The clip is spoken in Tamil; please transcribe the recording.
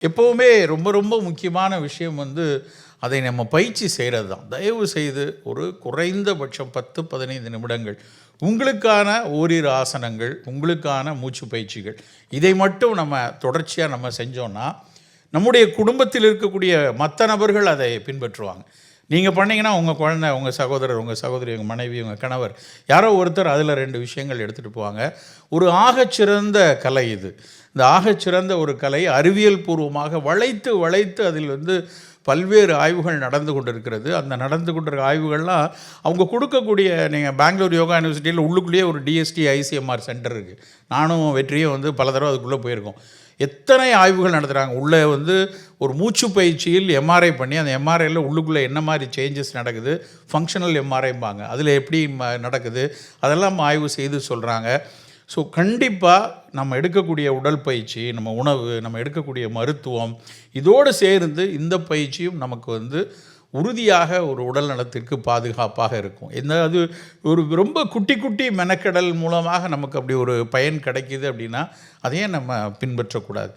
எப்போவுமே ரொம்ப ரொம்ப முக்கியமான விஷயம் வந்து அதை நம்ம பயிற்சி செய்கிறது தான். தயவு செய்து ஒரு குறைந்தபட்சம் பத்து பதினைந்து நிமிடங்கள். உங்களுக்கான ஓரிரு ஆசனங்கள் உங்களுக்கான மூச்சு பயிற்சிகள். இதை மட்டும் நம்ம தொடர்ச்சியாக நம்ம செஞ்சோன்னா நம்முடைய குடும்பத்தில் இருக்கக்கூடிய மற்ற நபர்கள் அதை பின்பற்றுவாங்க. நீங்கள் பண்ணீங்கன்னா உங்கள் குழந்தை உங்கள் சகோதரர் உங்கள் சகோதரி உங்கள் மனைவி உங்கள் கணவர் யாரோ ஒருத்தர் அதில் ரெண்டு விஷயங்கள் எடுத்துகிட்டு போவாங்க. ஒரு ஆகச்சிறந்த கலை இது. இந்த ஆகச்சிறந்த ஒரு கலை அறிவியல் பூர்வமாக வளைத்து வளைத்து அதில் வந்து பல்வேறு ஆய்வுகள் நடந்து கொண்டிருக்கிறது. அந்த நடந்து கொண்டிருக்க ஆய்வுகள்லாம் அவங்க கொடுக்கக்கூடிய நீங்கள் பெங்களூர் யோகா யூனிவர்சிட்டியில் உள்ளுக்குள்ளேயே ஒரு டிஎஸ்டி ஐசிஎம்ஆர் சென்டர் இருக்குது நானும் வெற்றியும் வந்து பல தடவை அதுக்குள்ளே போயிருக்கோம். எத்தனை ஆய்வுகள் நடத்துகிறாங்க உள்ளே வந்து ஒரு மூச்சு பயிற்சியில் எம்ஆர்ஐ பண்ணி அந்த எம்ஆர்ஐயில் உள்ளுக்குள்ளே என்ன மாதிரி சேஞ்சஸ் நடக்குது? ஃபங்க்ஷனல் எம்ஆர்ஐம்பாங்க அதில் எப்படி ம- நடக்குது? அதெல்லாம் ஆய்வு செய்து சொல்கிறாங்க ஸோ கண்டிப்பாக நம்ம எடுக்கக்கூடிய உடல் பயிற்சி நம்ம உணவு நம்ம எடுக்கக்கூடிய மருத்துவம் இதோடு சேர்ந்து இந்த பயிற்சியும் நமக்கு வந்து உறுதியாக ஒரு உடல் நலத்திற்கு பாதுகாப்பாக இருக்கும். எந்த அது ஒரு ரொம்ப குட்டி குட்டி மெனக்கெடல் மூலமாக நமக்கு அப்படி ஒரு பயன் கிடைக்கிது அப்படின்னா அதையே நம்ம பின்பற்றக்கூடாது.